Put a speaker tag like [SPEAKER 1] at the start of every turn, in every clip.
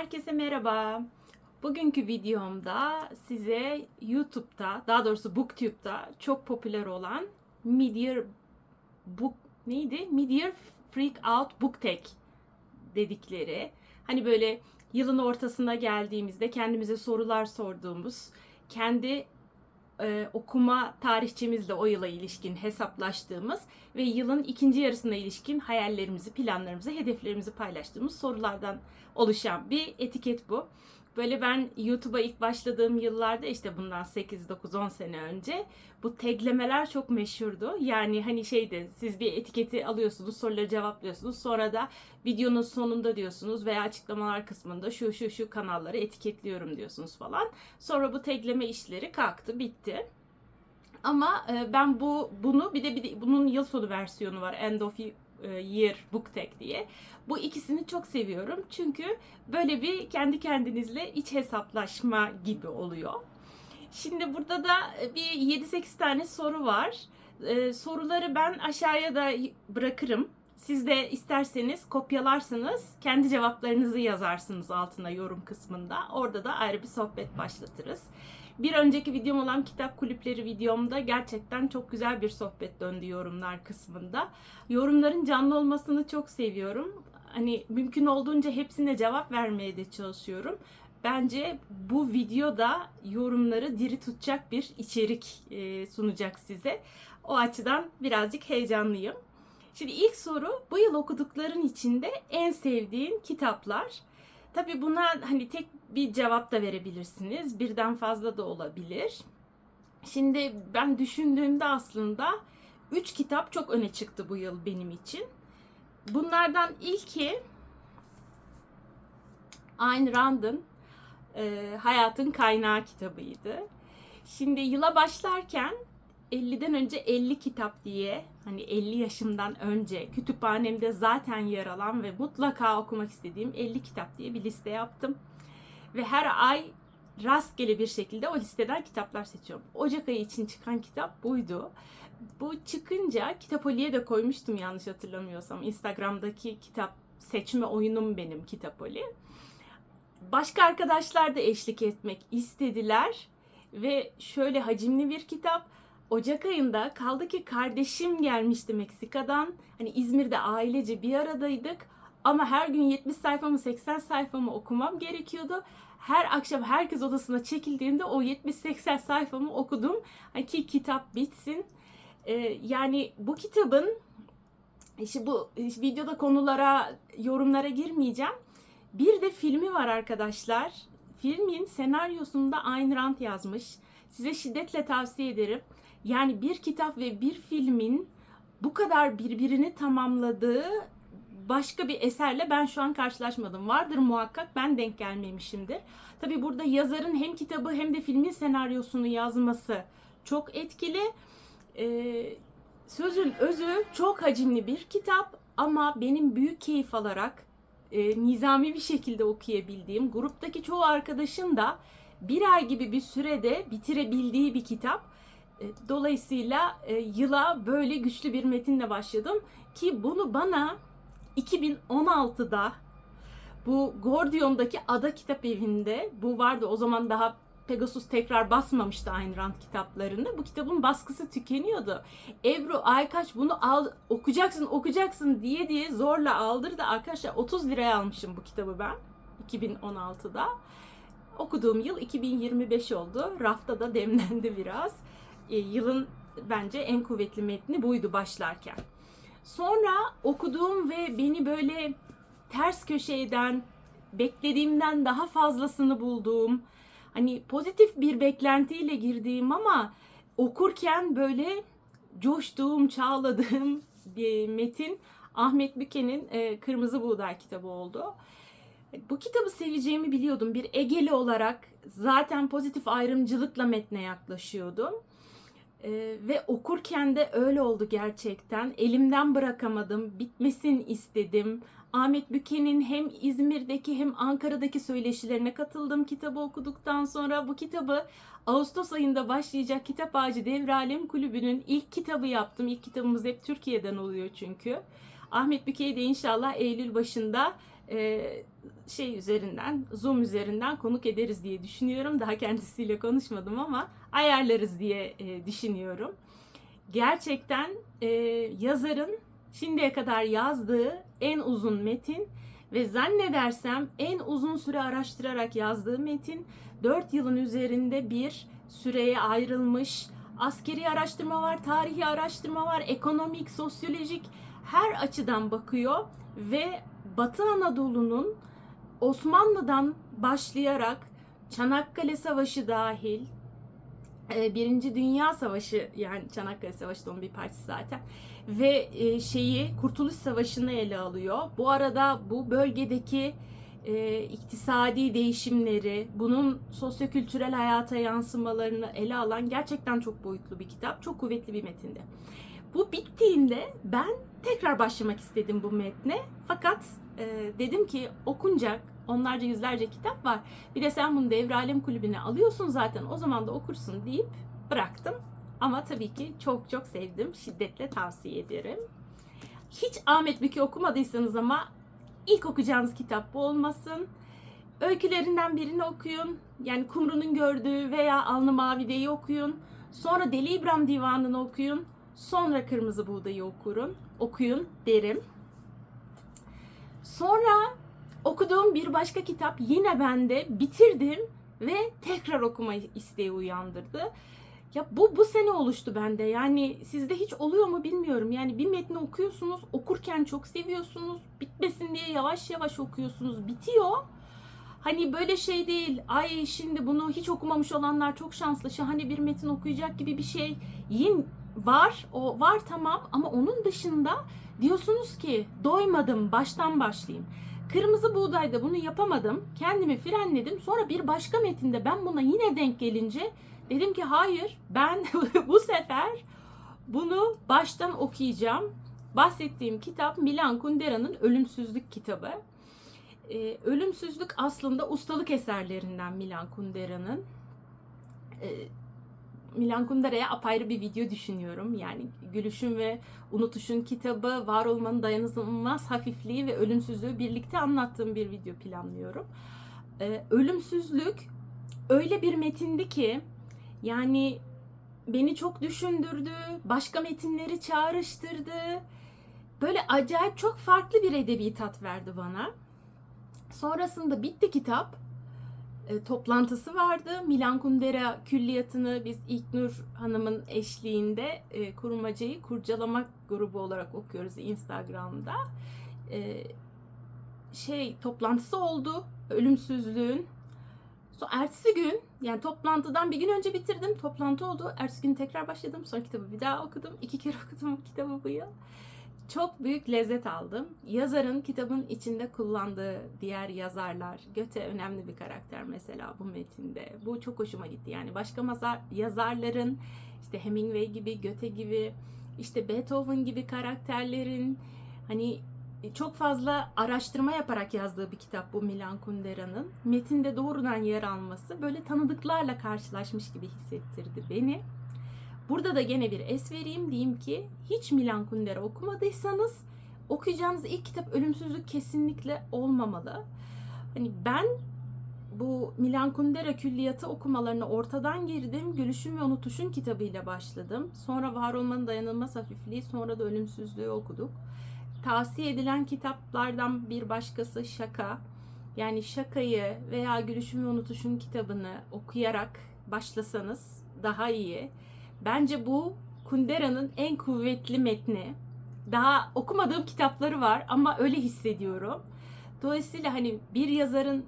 [SPEAKER 1] Herkese merhaba. Bugünkü videomda size YouTube'da, daha doğrusu BookTube'da çok popüler olan Media Book neydi? Media Freak Out Book Tag dedikleri. Hani böyle yılın ortasına geldiğimizde kendimize sorular sorduğumuz, kendi e, okuma tarihçemizle o yıla ilişkin hesaplaştığımız ve yılın ikinci yarısına ilişkin hayallerimizi, planlarımızı, hedeflerimizi paylaştığımız sorulardan oluşan bir etiket bu. Böyle ben YouTube'a ilk başladığım yıllarda işte bundan 8, 9, 10 sene önce bu taglemeler çok meşhurdu. Yani hani şeydi siz bir etiketi alıyorsunuz, soruları cevaplıyorsunuz. Sonra da videonun sonunda diyorsunuz veya açıklamalar kısmında şu şu şu kanalları etiketliyorum diyorsunuz falan. Sonra bu tagleme işleri kalktı, bitti. Ama e, ben bu bunu bir de, bir de bunun yıl sonu versiyonu var. End of Year Book Tag diye. Bu ikisini çok seviyorum. Çünkü böyle bir kendi kendinizle iç hesaplaşma gibi oluyor. Şimdi burada da bir 7-8 tane soru var. Ee, soruları ben aşağıya da bırakırım. Siz de isterseniz kopyalarsınız, kendi cevaplarınızı yazarsınız altına yorum kısmında. Orada da ayrı bir sohbet başlatırız. Bir önceki videom olan kitap kulüpleri videomda gerçekten çok güzel bir sohbet döndü yorumlar kısmında. Yorumların canlı olmasını çok seviyorum. Hani mümkün olduğunca hepsine cevap vermeye de çalışıyorum. Bence bu videoda yorumları diri tutacak bir içerik e, sunacak size. O açıdan birazcık heyecanlıyım. Şimdi ilk soru bu yıl okudukların içinde en sevdiğin kitaplar. Tabii buna hani tek bir cevap da verebilirsiniz. Birden fazla da olabilir. Şimdi ben düşündüğümde aslında 3 kitap çok öne çıktı bu yıl benim için. Bunlardan ilki Ayn Rand'ın e, Hayatın Kaynağı kitabıydı. Şimdi yıla başlarken 50'den önce 50 kitap diye hani 50 yaşımdan önce kütüphanemde zaten yer alan ve mutlaka okumak istediğim 50 kitap diye bir liste yaptım. Ve her ay rastgele bir şekilde o listeden kitaplar seçiyorum. Ocak ayı için çıkan kitap buydu. Bu çıkınca Kitapoli'ye de koymuştum yanlış hatırlamıyorsam. Instagram'daki kitap seçme oyunum benim Kitapoli. Başka arkadaşlar da eşlik etmek istediler ve şöyle hacimli bir kitap. Ocak ayında kaldı ki kardeşim gelmişti Meksika'dan. Hani İzmir'de ailece bir aradaydık. Ama her gün 70 sayfamı 80 sayfamı okumam gerekiyordu. Her akşam herkes odasına çekildiğinde o 70-80 sayfamı okudum. Ki kitap bitsin. Ee, yani bu kitabın işte bu videoda konulara, yorumlara girmeyeceğim. Bir de filmi var arkadaşlar. Filmin senaryosunda Ayn Rand yazmış. Size şiddetle tavsiye ederim. Yani bir kitap ve bir filmin bu kadar birbirini tamamladığı başka bir eserle ben şu an karşılaşmadım. Vardır muhakkak ben denk gelmemişimdir. Tabi burada yazarın hem kitabı hem de filmin senaryosunu yazması çok etkili. Ee, sözün özü çok hacimli bir kitap ama benim büyük keyif alarak e, nizami bir şekilde okuyabildiğim, gruptaki çoğu arkadaşın da bir ay gibi bir sürede bitirebildiği bir kitap. E, dolayısıyla e, yıla böyle güçlü bir metinle başladım ki bunu bana 2016'da bu Gordion'daki Ada Kitap Evi'nde bu vardı o zaman daha Pegasus tekrar basmamıştı Ayn Rand kitaplarını. Bu kitabın baskısı tükeniyordu. Ebru Aykaç bunu al okuyacaksın okuyacaksın diye diye zorla aldırdı. Arkadaşlar 30 liraya almışım bu kitabı ben 2016'da. Okuduğum yıl 2025 oldu. Rafta da demlendi biraz. E, yılın bence en kuvvetli metni buydu başlarken. Sonra okuduğum ve beni böyle ters köşe eden, beklediğimden daha fazlasını bulduğum, hani pozitif bir beklentiyle girdiğim ama okurken böyle coştuğum, çağladığım bir metin Ahmet Büke'nin e, Kırmızı Buğday kitabı oldu. Bu kitabı seveceğimi biliyordum. Bir Egeli olarak zaten pozitif ayrımcılıkla metne yaklaşıyordum. Ee, ve okurken de öyle oldu gerçekten. Elimden bırakamadım. Bitmesin istedim. Ahmet Büke'nin hem İzmir'deki hem Ankara'daki söyleşilerine katıldım kitabı okuduktan sonra. Bu kitabı Ağustos ayında başlayacak Kitap Ağacı Devralem Kulübü'nün ilk kitabı yaptım. İlk kitabımız hep Türkiye'den oluyor çünkü. Ahmet Büke'yi de inşallah Eylül başında e, şey üzerinden, Zoom üzerinden konuk ederiz diye düşünüyorum. Daha kendisiyle konuşmadım ama ayarlarız diye e, düşünüyorum. Gerçekten e, yazarın şimdiye kadar yazdığı en uzun metin ve zannedersem en uzun süre araştırarak yazdığı metin 4 yılın üzerinde bir süreye ayrılmış. Askeri araştırma var, tarihi araştırma var, ekonomik, sosyolojik her açıdan bakıyor ve Batı Anadolu'nun Osmanlı'dan başlayarak Çanakkale Savaşı dahil, Birinci Dünya Savaşı yani Çanakkale Savaşı da onun bir parçası zaten ve e, şeyi Kurtuluş Savaşı'nı ele alıyor. Bu arada bu bölgedeki e, iktisadi değişimleri, bunun sosyokültürel hayata yansımalarını ele alan gerçekten çok boyutlu bir kitap, çok kuvvetli bir metindi. Bu bittiğinde ben tekrar başlamak istedim bu metne. Fakat e, dedim ki okunacak onlarca yüzlerce kitap var. Bir de sen bunu Devre Alem Kulübü'ne alıyorsun zaten o zaman da okursun deyip bıraktım. Ama tabii ki çok çok sevdim. Şiddetle tavsiye ederim. Hiç Ahmet Bükü okumadıysanız ama ilk okuyacağınız kitap bu olmasın. Öykülerinden birini okuyun. Yani Kumru'nun gördüğü veya Alnı Mavi'deyi okuyun. Sonra Deli İbrahim Divanı'nı okuyun. Sonra Kırmızı Buğdayı okurun. Okuyun derim. Sonra okuduğum bir başka kitap yine bende bitirdim ve tekrar okuma isteği uyandırdı. Ya bu bu sene oluştu bende. Yani sizde hiç oluyor mu bilmiyorum. Yani bir metni okuyorsunuz, okurken çok seviyorsunuz. Bitmesin diye yavaş yavaş okuyorsunuz. Bitiyor. Hani böyle şey değil. Ay şimdi bunu hiç okumamış olanlar çok şanslı. Şahane bir metin okuyacak gibi bir şey. Yin var. O var tamam ama onun dışında diyorsunuz ki doymadım. Baştan başlayayım. Kırmızı buğdayda bunu yapamadım. Kendimi frenledim. Sonra bir başka metinde ben buna yine denk gelince Dedim ki hayır ben bu sefer bunu baştan okuyacağım. Bahsettiğim kitap Milan Kundera'nın Ölümsüzlük kitabı. Ee, ölümsüzlük aslında ustalık eserlerinden Milan Kundera'nın. Ee, Milan Kundera'ya apayrı bir video düşünüyorum. Yani Gülüşün ve Unutuşun kitabı, var olmanın dayanılmaz hafifliği ve ölümsüzlüğü birlikte anlattığım bir video planlıyorum. Ee, ölümsüzlük öyle bir metindi ki yani beni çok düşündürdü, başka metinleri çağrıştırdı. Böyle acayip çok farklı bir edebi tat verdi bana. Sonrasında bitti kitap. E, toplantısı vardı. Milan Kundera külliyatını biz İlknur Hanım'ın eşliğinde e, kurmacayı kurcalamak grubu olarak okuyoruz Instagram'da. E, şey toplantısı oldu. Ölümsüzlüğün Sonra ertesi gün yani toplantıdan bir gün önce bitirdim. Toplantı oldu. Ertesi gün tekrar başladım. Sonra kitabı bir daha okudum. İki kere okudum kitabı bu yıl. Çok büyük lezzet aldım. Yazarın kitabın içinde kullandığı diğer yazarlar. Göte önemli bir karakter mesela bu metinde. Bu çok hoşuma gitti. Yani başka mazar, yazarların işte Hemingway gibi, Göte gibi, işte Beethoven gibi karakterlerin hani çok fazla araştırma yaparak yazdığı bir kitap bu Milan Kundera'nın. Metinde doğrudan yer alması böyle tanıdıklarla karşılaşmış gibi hissettirdi beni. Burada da gene bir es vereyim diyeyim ki hiç Milan Kundera okumadıysanız okuyacağınız ilk kitap Ölümsüzlük kesinlikle olmamalı. Hani ben bu Milan Kundera külliyatı okumalarına ortadan girdim. Gülüşün ve Unutuşun kitabıyla başladım. Sonra Var Olmanın Dayanılmaz Hafifliği, sonra da Ölümsüzlüğü okuduk. Tavsiye edilen kitaplardan bir başkası Şaka. Yani Şaka'yı veya Gülüşün ve Unutuşun kitabını okuyarak başlasanız daha iyi. Bence bu Kundera'nın en kuvvetli metni. Daha okumadığım kitapları var ama öyle hissediyorum. Dolayısıyla hani bir yazarın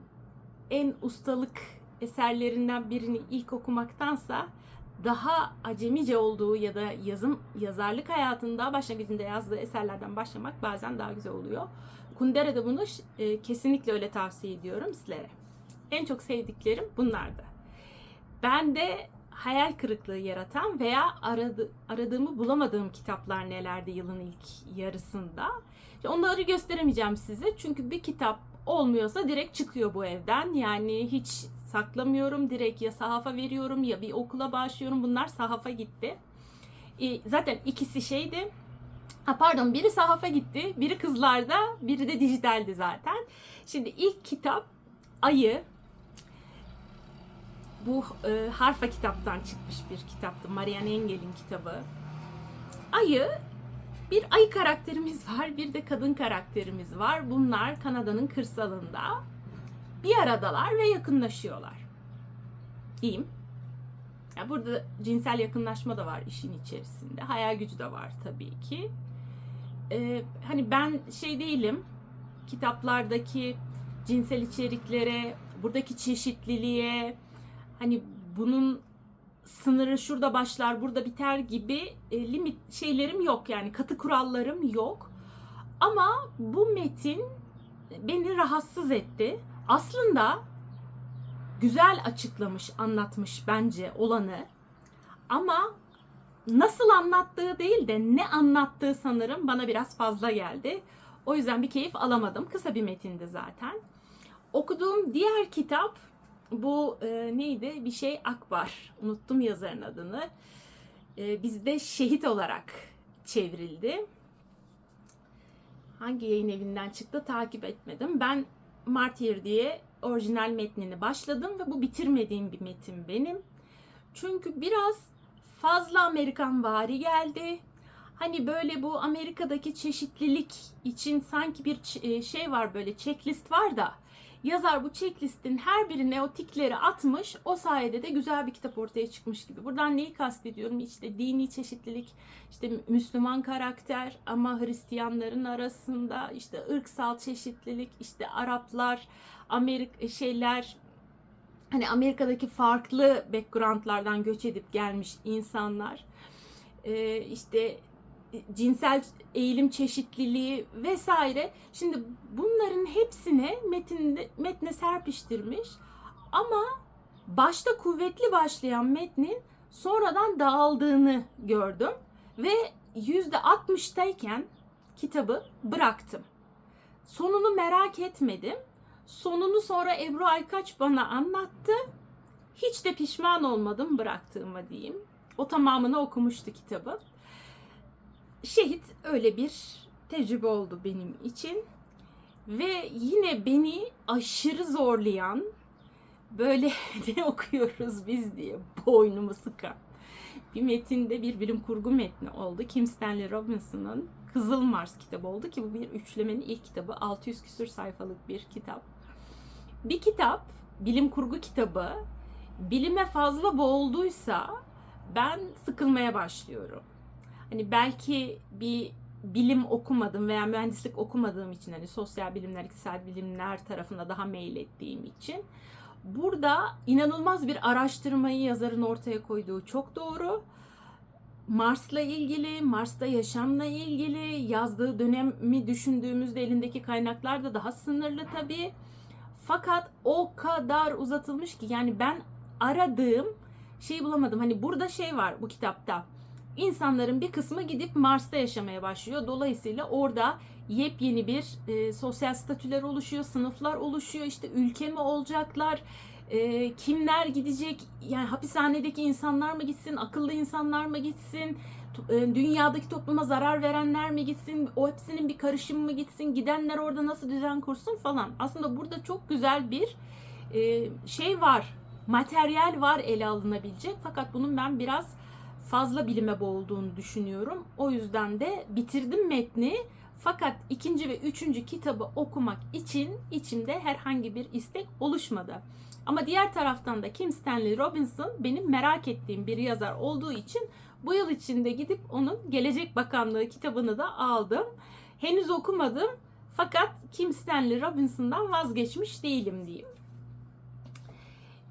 [SPEAKER 1] en ustalık eserlerinden birini ilk okumaktansa daha acemice olduğu ya da yazım yazarlık hayatında başlangıcında yazdığı eserlerden başlamak bazen daha güzel oluyor. Kundera da bunu e, kesinlikle öyle tavsiye ediyorum sizlere. En çok sevdiklerim bunlardı. Ben de hayal kırıklığı yaratan veya aradı, aradığımı bulamadığım kitaplar nelerdi yılın ilk yarısında. Onları gösteremeyeceğim size çünkü bir kitap olmuyorsa direkt çıkıyor bu evden. Yani hiç saklamıyorum. Direkt ya sahafa veriyorum ya bir okula bağışlıyorum. Bunlar sahafa gitti. E, zaten ikisi şeydi. Ha pardon biri sahafa gitti, biri kızlarda, biri de dijitaldi zaten. Şimdi ilk kitap Ayı. Bu e, Harfa kitaptan çıkmış bir kitaptı. Marianne Engel'in kitabı. Ayı bir ayı karakterimiz var, bir de kadın karakterimiz var. Bunlar Kanada'nın kırsalında bir aradalar ve yakınlaşıyorlar. Diyeyim. Ya burada cinsel yakınlaşma da var işin içerisinde. Hayal gücü de var tabii ki. Ee, hani ben şey değilim. Kitaplardaki cinsel içeriklere, buradaki çeşitliliğe, hani bunun sınırı şurada başlar, burada biter gibi e, limit şeylerim yok yani katı kurallarım yok. Ama bu metin beni rahatsız etti. Aslında güzel açıklamış, anlatmış bence olanı. Ama nasıl anlattığı değil de ne anlattığı sanırım bana biraz fazla geldi. O yüzden bir keyif alamadım. Kısa bir metindi zaten. Okuduğum diğer kitap bu e, neydi? Bir şey Akbar. Unuttum yazarın adını. E, bizde şehit olarak çevrildi. Hangi yayın evinden çıktı takip etmedim. Ben Martyr diye orijinal metnini başladım ve bu bitirmediğim bir metin benim. Çünkü biraz fazla Amerikan vari geldi. Hani böyle bu Amerika'daki çeşitlilik için sanki bir ç- şey var böyle checklist var da yazar bu checklistin her birine o tikleri atmış. O sayede de güzel bir kitap ortaya çıkmış gibi. Buradan neyi kastediyorum? İşte dini çeşitlilik, işte Müslüman karakter ama Hristiyanların arasında işte ırksal çeşitlilik, işte Araplar, Amerika şeyler hani Amerika'daki farklı backgroundlardan göç edip gelmiş insanlar. Ee, işte cinsel eğilim çeşitliliği vesaire. Şimdi bunların hepsini metinde, metne serpiştirmiş ama başta kuvvetli başlayan metnin sonradan dağıldığını gördüm ve yüzde 60'tayken kitabı bıraktım. Sonunu merak etmedim. Sonunu sonra Ebru Aykaç bana anlattı. Hiç de pişman olmadım bıraktığıma diyeyim. O tamamını okumuştu kitabı şehit öyle bir tecrübe oldu benim için. Ve yine beni aşırı zorlayan böyle ne okuyoruz biz diye boynumu sıkan bir metinde bir bilim kurgu metni oldu. Kim Stanley Robinson'ın Kızıl Mars kitabı oldu ki bu bir üçlemenin ilk kitabı. 600 küsür sayfalık bir kitap. Bir kitap, bilim kurgu kitabı bilime fazla boğulduysa ben sıkılmaya başlıyorum hani belki bir bilim okumadım veya mühendislik okumadığım için hani sosyal bilimler, iktisal bilimler tarafına daha meylettiğim için burada inanılmaz bir araştırmayı yazarın ortaya koyduğu çok doğru. Mars'la ilgili, Mars'ta yaşamla ilgili yazdığı dönemi düşündüğümüzde elindeki kaynaklar da daha sınırlı tabii. Fakat o kadar uzatılmış ki yani ben aradığım şeyi bulamadım. Hani burada şey var bu kitapta insanların bir kısmı gidip Mars'ta yaşamaya başlıyor. Dolayısıyla orada yepyeni bir e, sosyal statüler oluşuyor, sınıflar oluşuyor. İşte ülke mi olacaklar, e, kimler gidecek, yani hapishanedeki insanlar mı gitsin, akıllı insanlar mı gitsin, e, dünyadaki topluma zarar verenler mi gitsin, o hepsinin bir karışım mı gitsin, gidenler orada nasıl düzen kursun falan. Aslında burada çok güzel bir e, şey var, materyal var ele alınabilecek. Fakat bunun ben biraz fazla bilime boğulduğunu düşünüyorum. O yüzden de bitirdim metni. Fakat ikinci ve üçüncü kitabı okumak için içimde herhangi bir istek oluşmadı. Ama diğer taraftan da Kim Stanley Robinson benim merak ettiğim bir yazar olduğu için bu yıl içinde gidip onun Gelecek Bakanlığı kitabını da aldım. Henüz okumadım fakat Kim Stanley Robinson'dan vazgeçmiş değilim diyeyim.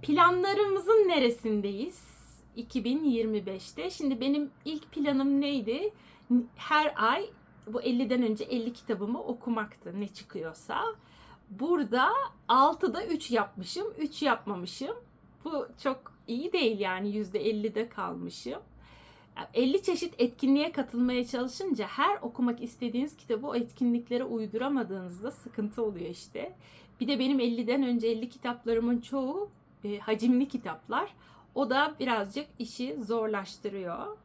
[SPEAKER 1] Planlarımızın neresindeyiz? 2025'te. Şimdi benim ilk planım neydi? Her ay bu 50'den önce 50 kitabımı okumaktı ne çıkıyorsa. Burada 6'da 3 yapmışım, 3 yapmamışım. Bu çok iyi değil yani %50'de kalmışım. 50 çeşit etkinliğe katılmaya çalışınca her okumak istediğiniz kitabı o etkinliklere uyduramadığınızda sıkıntı oluyor işte. Bir de benim 50'den önce 50 kitaplarımın çoğu e, hacimli kitaplar. O da birazcık işi zorlaştırıyor.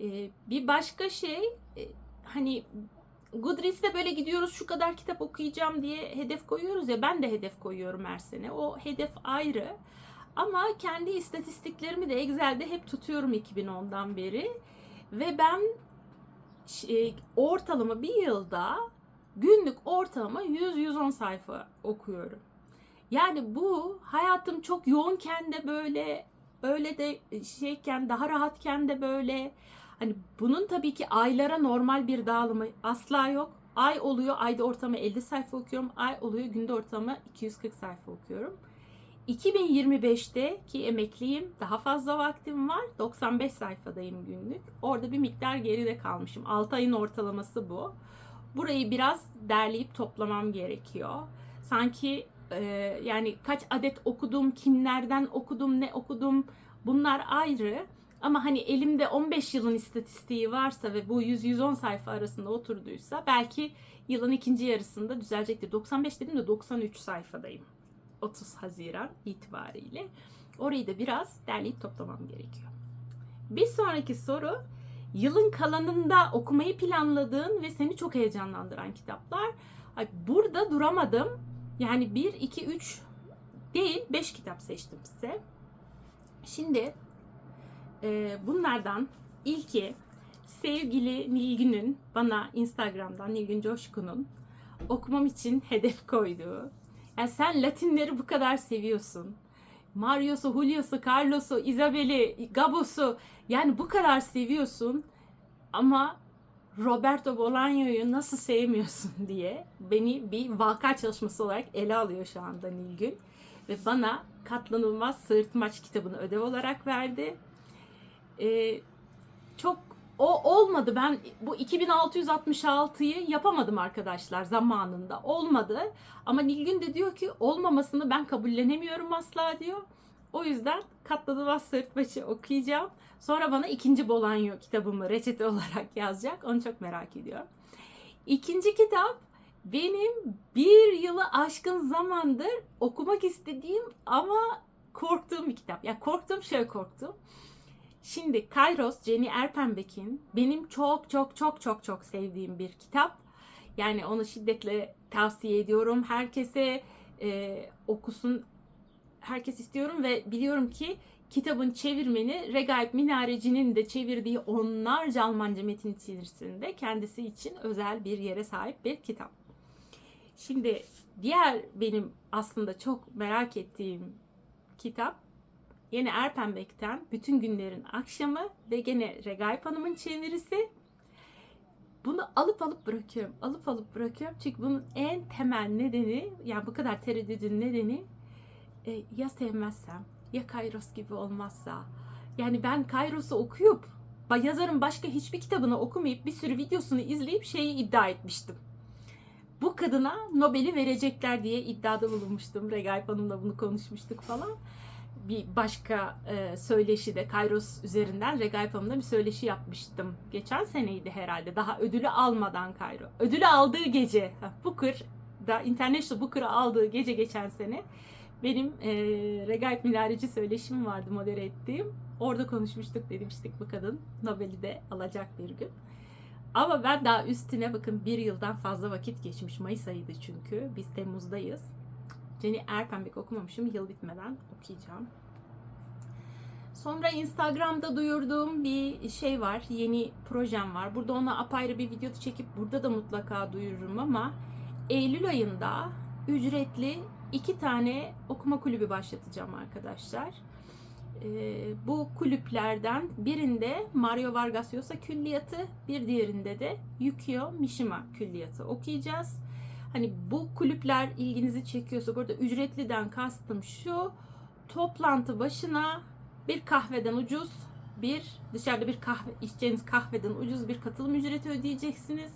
[SPEAKER 1] Ee, bir başka şey e, hani Goodreads'te böyle gidiyoruz şu kadar kitap okuyacağım diye hedef koyuyoruz ya ben de hedef koyuyorum her sene. O hedef ayrı. Ama kendi istatistiklerimi de Excel'de hep tutuyorum 2010'dan beri. Ve ben şey, ortalama bir yılda günlük ortalama 100-110 sayfa okuyorum. Yani bu hayatım çok yoğunken de böyle öyle de şeyken daha rahatken de böyle hani bunun tabii ki aylara normal bir dağılımı asla yok. Ay oluyor ayda ortalama 50 sayfa okuyorum. Ay oluyor günde ortalama 240 sayfa okuyorum. 2025'te ki emekliyim daha fazla vaktim var. 95 sayfadayım günlük. Orada bir miktar geride kalmışım. 6 ayın ortalaması bu. Burayı biraz derleyip toplamam gerekiyor. Sanki e, yani kaç adet okudum, kimlerden okudum, ne okudum bunlar ayrı. Ama hani elimde 15 yılın istatistiği varsa ve bu 100-110 sayfa arasında oturduysa belki yılın ikinci yarısında düzelecektir. 95 dedim de 93 sayfadayım. 30 Haziran itibariyle. Orayı da biraz derleyip toplamam gerekiyor. Bir sonraki soru yılın kalanında okumayı planladığın ve seni çok heyecanlandıran kitaplar. Burada duramadım. Yani 1, 2, 3 değil 5 kitap seçtim size. Şimdi e, bunlardan ilki sevgili Nilgün'ün bana Instagram'dan Nilgün Coşkun'un okumam için hedef koyduğu. Yani sen Latinleri bu kadar seviyorsun. Mario'su, Julio'su, Carlos'u, Isabel'i, Gabos'u yani bu kadar seviyorsun ama Roberto Bolaño'yu nasıl sevmiyorsun diye beni bir vaka çalışması olarak ele alıyor şu anda Nilgün. Ve bana katlanılmaz sırtmaç kitabını ödev olarak verdi. Ee, çok o olmadı. Ben bu 2666'yı yapamadım arkadaşlar zamanında. Olmadı. Ama Nilgün de diyor ki olmamasını ben kabullenemiyorum asla diyor. O yüzden katlanılmaz sırtmaçı okuyacağım. Sonra bana ikinci Bolanyo kitabımı reçete olarak yazacak. Onu çok merak ediyorum. İkinci kitap benim bir yılı aşkın zamandır okumak istediğim ama korktuğum bir kitap. Ya korktum şöyle korktum. Şimdi Kairos, Jenny Erpenbeck'in benim çok çok çok çok çok sevdiğim bir kitap. Yani onu şiddetle tavsiye ediyorum. Herkese e, okusun. Herkes istiyorum ve biliyorum ki kitabın çevirmeni Regaip Minareci'nin de çevirdiği onlarca Almanca metin içerisinde kendisi için özel bir yere sahip bir kitap. Şimdi diğer benim aslında çok merak ettiğim kitap yine Erpenbek'ten Bütün Günlerin Akşamı ve gene Regaip Hanım'ın çevirisi. Bunu alıp alıp bırakıyorum. Alıp alıp bırakıyorum. Çünkü bunun en temel nedeni yani bu kadar tereddüdün nedeni e, ya sevmezsem ya Kairos gibi olmazsa. Yani ben Kairos'u okuyup yazarın başka hiçbir kitabını okumayıp bir sürü videosunu izleyip şeyi iddia etmiştim. Bu kadına Nobel'i verecekler diye iddiada bulunmuştum. Regaip Hanım'la bunu konuşmuştuk falan. Bir başka e, söyleşide Kairos üzerinden Regaip Hanım'la bir söyleşi yapmıştım. Geçen seneydi herhalde. Daha ödülü almadan Kairo. Ödülü aldığı gece. Booker da International Booker'ı aldığı gece geçen sene benim e, Regaip Minareci söyleşim vardı modere ettiğim. Orada konuşmuştuk demiştik bu kadın Nobel'i de alacak bir gün. Ama ben daha üstüne bakın bir yıldan fazla vakit geçmiş. Mayıs ayıydı çünkü. Biz Temmuz'dayız. Jenny Erpenbek okumamışım. Yıl bitmeden okuyacağım. Sonra Instagram'da duyurduğum bir şey var. Yeni projem var. Burada ona apayrı bir video çekip burada da mutlaka duyururum ama Eylül ayında ücretli iki tane okuma kulübü başlatacağım arkadaşlar. Ee, bu kulüplerden birinde Mario Vargas Llosa külliyatı, bir diğerinde de Yukio Mishima külliyatı okuyacağız. Hani bu kulüpler ilginizi çekiyorsa burada ücretliden kastım şu toplantı başına bir kahveden ucuz bir dışarıda bir kahve içeceğiniz kahveden ucuz bir katılım ücreti ödeyeceksiniz.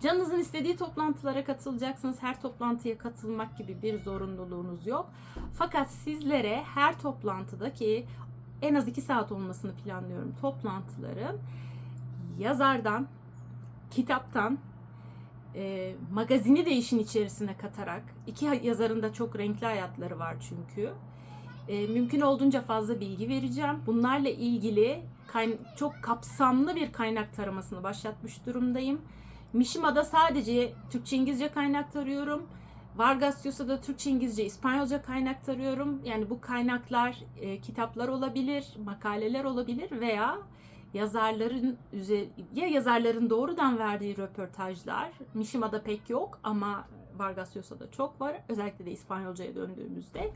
[SPEAKER 1] Canınızın istediği toplantılara katılacaksınız. Her toplantıya katılmak gibi bir zorunluluğunuz yok. Fakat sizlere her toplantıdaki en az 2 saat olmasını planlıyorum toplantıların. Yazardan, kitaptan, e, magazini de işin içerisine katarak, iki yazarın da çok renkli hayatları var çünkü. E, mümkün olduğunca fazla bilgi vereceğim. Bunlarla ilgili çok kapsamlı bir kaynak taramasını başlatmış durumdayım. Mishima'da sadece Türkçe İngilizce kaynak tarıyorum. Vargas Llosa'da Türkçe İngilizce İspanyolca kaynak tarıyorum. Yani bu kaynaklar e, kitaplar olabilir, makaleler olabilir veya yazarların ya yazarların doğrudan verdiği röportajlar. Mishima'da pek yok ama Vargas Llosa'da çok var. Özellikle de İspanyolcaya döndüğümüzde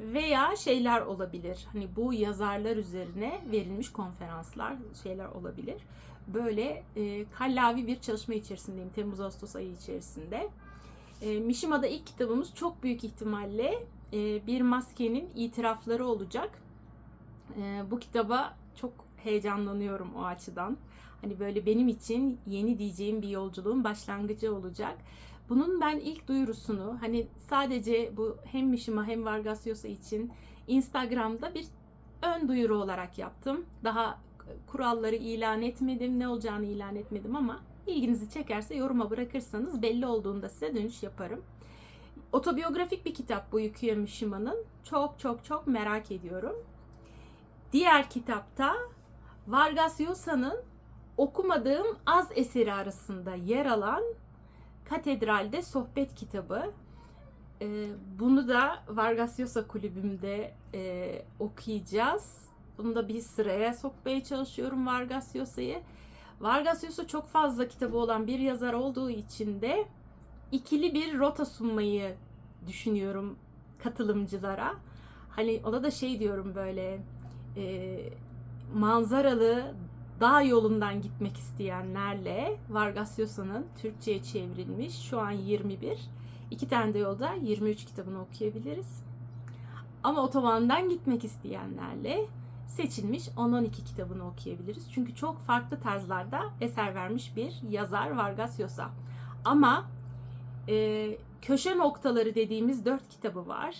[SPEAKER 1] veya şeyler olabilir. Hani bu yazarlar üzerine verilmiş konferanslar şeyler olabilir. Böyle e, kallavi bir çalışma içerisindeyim Temmuz Ağustos ayı içerisinde. E, Mishima'da ilk kitabımız çok büyük ihtimalle e, bir maskenin itirafları olacak. E, bu kitaba çok heyecanlanıyorum o açıdan. Hani böyle benim için yeni diyeceğim bir yolculuğun başlangıcı olacak. Bunun ben ilk duyurusunu hani sadece bu hem Mishima hem Vargas Llosa için Instagram'da bir ön duyuru olarak yaptım. Daha kuralları ilan etmedim, ne olacağını ilan etmedim ama ilginizi çekerse yoruma bırakırsanız belli olduğunda size dönüş yaparım. Otobiyografik bir kitap bu Yukio Mishima'nın. Çok çok çok merak ediyorum. Diğer kitapta Vargas Llosa'nın okumadığım az eseri arasında yer alan Katedral'de Sohbet kitabı. Ee, bunu da Vargas Llosa kulübümde e, okuyacağız. Bunu da bir sıraya sokmaya çalışıyorum Vargas Llosa'yı. Vargas Llosa çok fazla kitabı olan bir yazar olduğu için de ikili bir rota sunmayı düşünüyorum katılımcılara. Hani ona da şey diyorum böyle e, manzaralı dağ yolundan gitmek isteyenlerle Vargas Llosa'nın Türkçe'ye çevrilmiş şu an 21. iki tane de yolda 23 kitabını okuyabiliriz. Ama otobandan gitmek isteyenlerle seçilmiş 10-12 kitabını okuyabiliriz. Çünkü çok farklı tarzlarda eser vermiş bir yazar Vargas Llosa. Ama e, köşe noktaları dediğimiz dört kitabı var.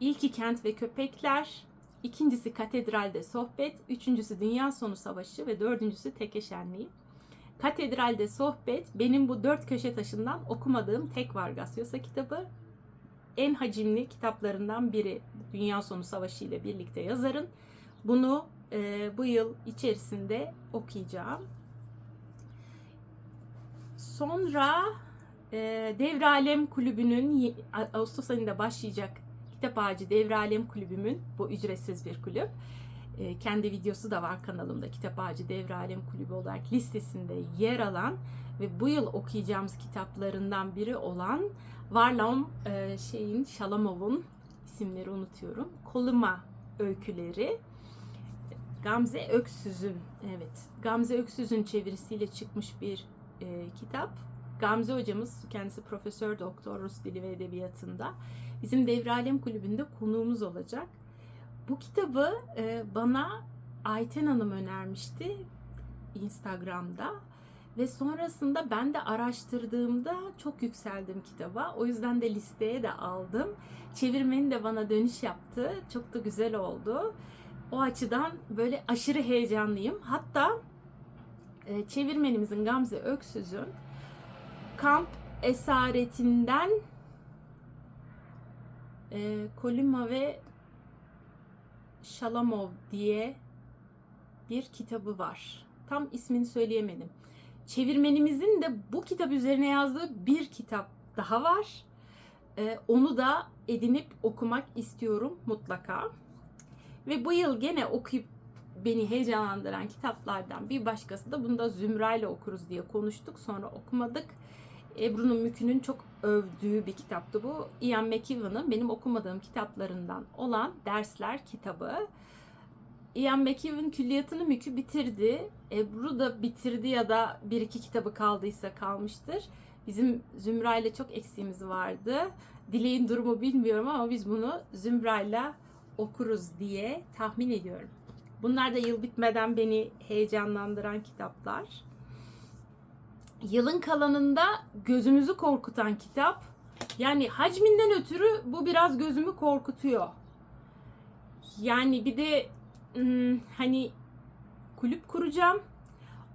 [SPEAKER 1] İlki Kent ve Köpekler, ikincisi Katedralde Sohbet, üçüncüsü Dünya Sonu Savaşı ve dördüncüsü Teke Şenliği. Katedralde Sohbet benim bu dört köşe taşından okumadığım tek Vargas Llosa kitabı. En hacimli kitaplarından biri Dünya Sonu Savaşı ile birlikte yazarın. Bunu e, bu yıl içerisinde okuyacağım. Sonra e, Devre Alem Kulübü'nün Ağustos ayında başlayacak Kitap Ağacı Devre Alem Kulübümün bu ücretsiz bir kulüp. E, kendi videosu da var kanalımda Kitap Ağacı Devre Alem Kulübü olarak listesinde yer alan ve bu yıl okuyacağımız kitaplarından biri olan Varlam e, şeyin Şalamov'un isimleri unutuyorum. Koluma öyküleri. Gamze Öksüz'ün evet Gamze Öksüz'ün çevirisiyle çıkmış bir e, kitap. Gamze hocamız kendisi profesör doktor Rus dili ve edebiyatında bizim Devre Alem Kulübü'nde konuğumuz olacak. Bu kitabı e, bana Ayten Hanım önermişti Instagram'da ve sonrasında ben de araştırdığımda çok yükseldim kitaba. O yüzden de listeye de aldım. Çevirmeni de bana dönüş yaptı. Çok da güzel oldu. O açıdan böyle aşırı heyecanlıyım. Hatta e, çevirmenimizin Gamze Öksüz'ün kamp esaretinden e, Kolima ve Shalamov diye bir kitabı var. Tam ismini söyleyemedim. Çevirmenimizin de bu kitap üzerine yazdığı bir kitap daha var. E, onu da edinip okumak istiyorum mutlaka. Ve bu yıl gene okuyup beni heyecanlandıran kitaplardan bir başkası da bunu da Zümra ile okuruz diye konuştuk. Sonra okumadık. Ebru'nun Mükü'nün çok övdüğü bir kitaptı bu. Ian McEwan'ın benim okumadığım kitaplarından olan Dersler kitabı. Ian McEwan külliyatını Mükü bitirdi. Ebru da bitirdi ya da bir iki kitabı kaldıysa kalmıştır. Bizim Zümra ile çok eksiğimiz vardı. Dileğin durumu bilmiyorum ama biz bunu Zümra ile okuruz diye tahmin ediyorum. Bunlar da yıl bitmeden beni heyecanlandıran kitaplar. Yılın kalanında gözümüzü korkutan kitap. Yani hacminden ötürü bu biraz gözümü korkutuyor. Yani bir de hmm, hani kulüp kuracağım.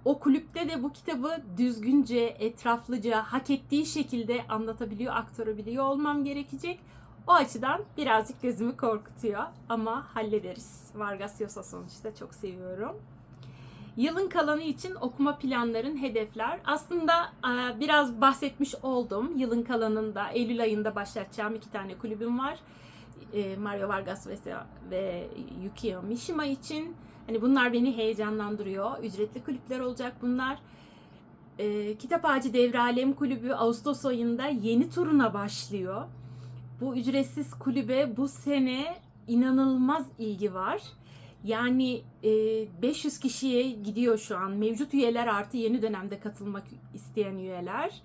[SPEAKER 1] O kulüpte de bu kitabı düzgünce, etraflıca, hak ettiği şekilde anlatabiliyor, aktarabiliyor olmam gerekecek. O açıdan birazcık gözümü korkutuyor ama hallederiz. Vargas Llosa sonuçta çok seviyorum. Yılın kalanı için okuma planların, hedefler. Aslında e, biraz bahsetmiş oldum. Yılın kalanında Eylül ayında başlatacağım iki tane kulübüm var. E, Mario Vargas ve, Yukio Mishima için. Hani bunlar beni heyecanlandırıyor. Ücretli kulüpler olacak bunlar. E, Kitap Ağacı Devre Alem Kulübü Ağustos ayında yeni turuna başlıyor. Bu ücretsiz kulübe bu sene inanılmaz ilgi var. Yani e, 500 kişiye gidiyor şu an. Mevcut üyeler artı yeni dönemde katılmak isteyen üyeler.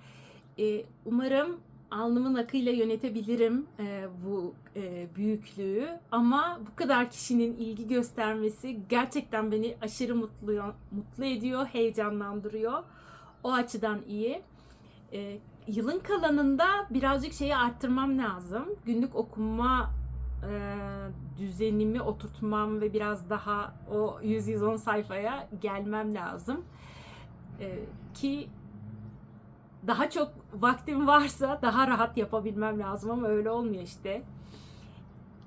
[SPEAKER 1] E, umarım alnımın akıyla yönetebilirim e, bu e, büyüklüğü. Ama bu kadar kişinin ilgi göstermesi gerçekten beni aşırı mutlu mutlu ediyor, heyecanlandırıyor. O açıdan iyi. E, yılın kalanında birazcık şeyi arttırmam lazım. Günlük okuma e, düzenimi oturtmam ve biraz daha o 100-110 sayfaya gelmem lazım. E, ki daha çok vaktim varsa daha rahat yapabilmem lazım ama öyle olmuyor işte.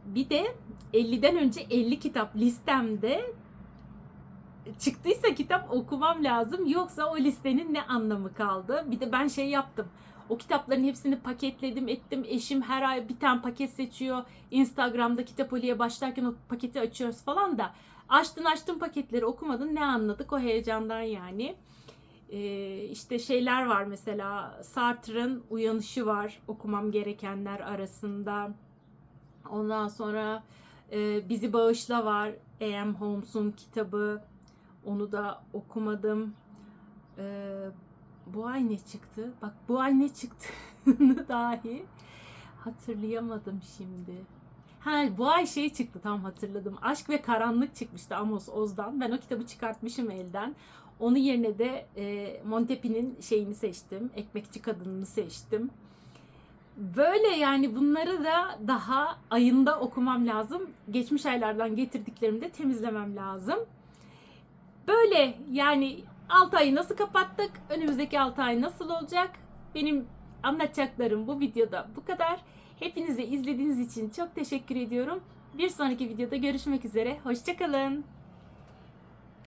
[SPEAKER 1] Bir de 50'den önce 50 kitap listemde çıktıysa kitap okumam lazım. Yoksa o listenin ne anlamı kaldı? Bir de ben şey yaptım. O kitapların hepsini paketledim ettim. Eşim her ay bir tane paket seçiyor. Instagram'da Kitapoli'ye başlarken o paketi açıyoruz falan da. Açtın açtın paketleri okumadın ne anladık o heyecandan yani. Ee, işte şeyler var mesela Sartre'ın Uyanışı var okumam gerekenler arasında. Ondan sonra e, Bizi Bağışla var. A.M. Holmes'un kitabı. Onu da okumadım. Ee, bu ay ne çıktı? Bak bu ay ne çıktığını dahi hatırlayamadım şimdi. Ha bu ay şey çıktı tam hatırladım. Aşk ve Karanlık çıkmıştı Amos Oz'dan. Ben o kitabı çıkartmışım elden. Onun yerine de e, Montepi'nin şeyini seçtim. Ekmekçi Kadınını seçtim. Böyle yani bunları da daha ayında okumam lazım. Geçmiş aylardan getirdiklerimi de temizlemem lazım. Böyle yani 6 ayı nasıl kapattık? Önümüzdeki 6 ay nasıl olacak? Benim anlatacaklarım bu videoda bu kadar. Hepinize izlediğiniz için çok teşekkür ediyorum. Bir sonraki videoda görüşmek üzere. Hoşçakalın.